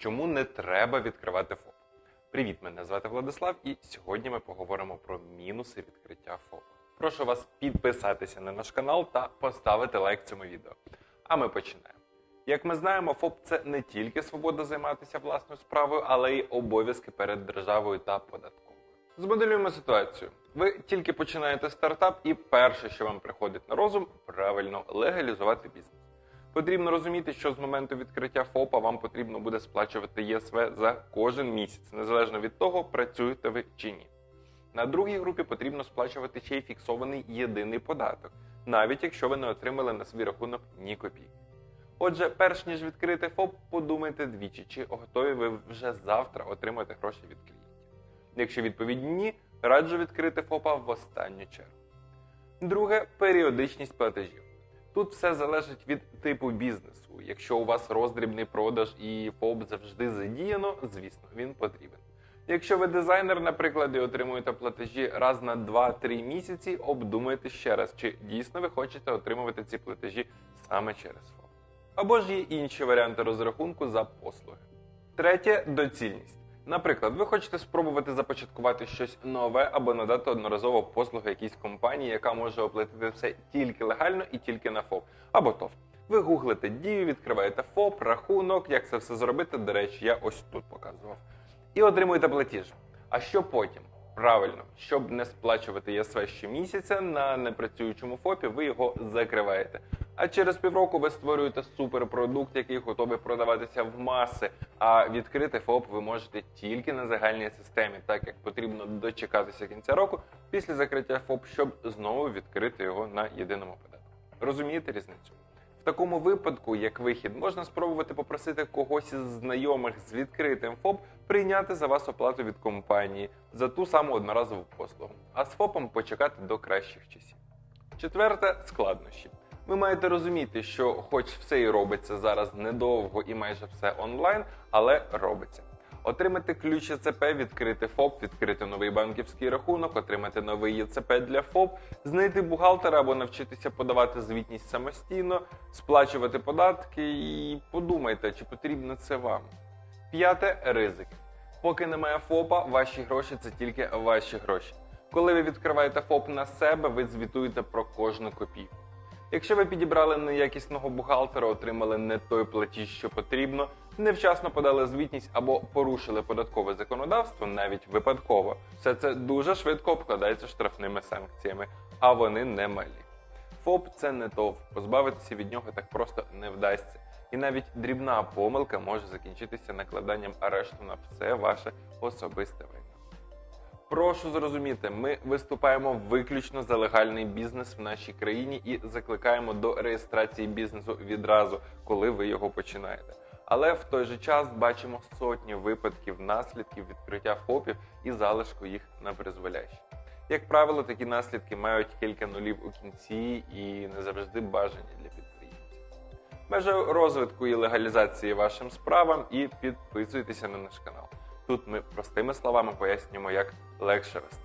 Чому не треба відкривати ФОП? Привіт, мене звати Владислав, і сьогодні ми поговоримо про мінуси відкриття ФОП. Прошу вас підписатися на наш канал та поставити лайк цьому відео. А ми починаємо. Як ми знаємо, ФОП це не тільки свобода займатися власною справою, але й обов'язки перед державою та податковою. Змоделюємо ситуацію. Ви тільки починаєте стартап, і перше, що вам приходить на розум, правильно легалізувати бізнес. Потрібно розуміти, що з моменту відкриття ФОПа вам потрібно буде сплачувати ЄСВ за кожен місяць, незалежно від того, працюєте ви чи ні. На другій групі потрібно сплачувати ще й фіксований єдиний податок, навіть якщо ви не отримали на свій рахунок ні копійки. Отже, перш ніж відкрити ФОП, подумайте двічі, чи готові ви вже завтра отримати гроші від клієнтів. Якщо відповідь ні, раджу відкрити ФОПа в останню чергу. Друге періодичність платежів. Тут все залежить від типу бізнесу. Якщо у вас роздрібний продаж і ФОП завжди задіяно, звісно, він потрібен. Якщо ви дизайнер, наприклад, і отримуєте платежі раз на 2-3 місяці, обдумайте ще раз, чи дійсно ви хочете отримувати ці платежі саме через ФОП. Або ж є інші варіанти розрахунку за послуги. Третє доцільність. Наприклад, ви хочете спробувати започаткувати щось нове або надати одноразово послуги якійсь компанії, яка може оплатити все тільки легально і тільки на ФОП. Або ТОВ. Ви гуглите дію, відкриваєте ФОП, рахунок, як це все зробити. До речі, я ось тут показував. І отримуєте платіж. А що потім? Правильно, щоб не сплачувати ЄСВ щомісяця на непрацюючому ФОПі, ви його закриваєте. А через півроку ви створюєте суперпродукт, який готовий продаватися в маси. А відкрити ФОП ви можете тільки на загальній системі, так як потрібно дочекатися кінця року після закриття ФОП, щоб знову відкрити його на єдиному податку. Розумієте різницю? В такому випадку, як вихід, можна спробувати попросити когось із знайомих з відкритим ФОП прийняти за вас оплату від компанії за ту саму одноразову послугу, а з ФОПом почекати до кращих часів. Четверте складнощі. Ви маєте розуміти, що, хоч все і робиться зараз недовго і майже все онлайн, але робиться. Отримати ключ ЄЦП, відкрити ФОП, відкрити новий банківський рахунок, отримати новий ЄЦП для ФОП, знайти бухгалтера або навчитися подавати звітність самостійно, сплачувати податки і подумайте, чи потрібно це вам. П'яте ризики. Поки немає ФОПа, ваші гроші це тільки ваші гроші. Коли ви відкриваєте ФОП на себе, ви звітуєте про кожну копійку. Якщо ви підібрали неякісного бухгалтера, отримали не той платіж, що потрібно, невчасно подали звітність або порушили податкове законодавство, навіть випадково, все це дуже швидко обкладається штрафними санкціями, а вони не малі. ФОП це не ТОВ, позбавитися від нього так просто не вдасться. І навіть дрібна помилка може закінчитися накладанням арешту на все ваше особисте. Прошу зрозуміти, ми виступаємо виключно за легальний бізнес в нашій країні і закликаємо до реєстрації бізнесу відразу, коли ви його починаєте. Але в той же час бачимо сотні випадків наслідків відкриття ФОПів і залишку їх на призволяще. Як правило, такі наслідки мають кілька нулів у кінці і не завжди бажані для підприємців. Бажаю розвитку і легалізації вашим справам і підписуйтеся на наш канал. Тут ми простими словами пояснюємо, як lectures